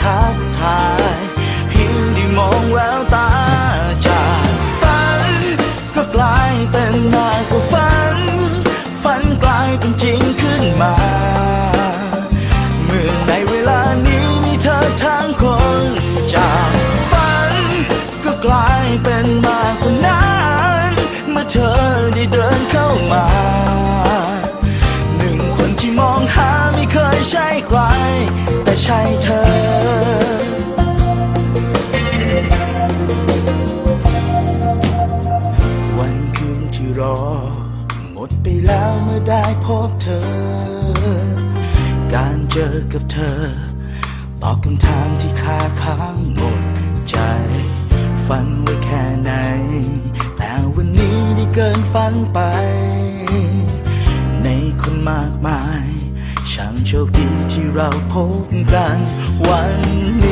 ทักทาย เพียงได้มองแววตาจากฝัน ก็กลายเป็นมากกว่าฝัน ฝันกลายเป็นจริงขึ้นมา เมื่อในเวลานี้มีเธอทั้งคนจากฝัน ก็กลายเป็นมากกว่านั้นเมื่อเธอได้เดินเข้ามาหนึ่งคนที่มองหาไม่เคยใช่ใคร แต่ใช่เธอ รอ หมดไปแล้วเมื่อได้พบเธอ การเจอกับเธอ ตอบคำถามที่คาค้างหมดใจ ฝันไว้แค่ไหน แต่วันนี้ได้เกินฝันไป ในคนมากมาย ช่างโชคดีที่เราพบกันวันนี้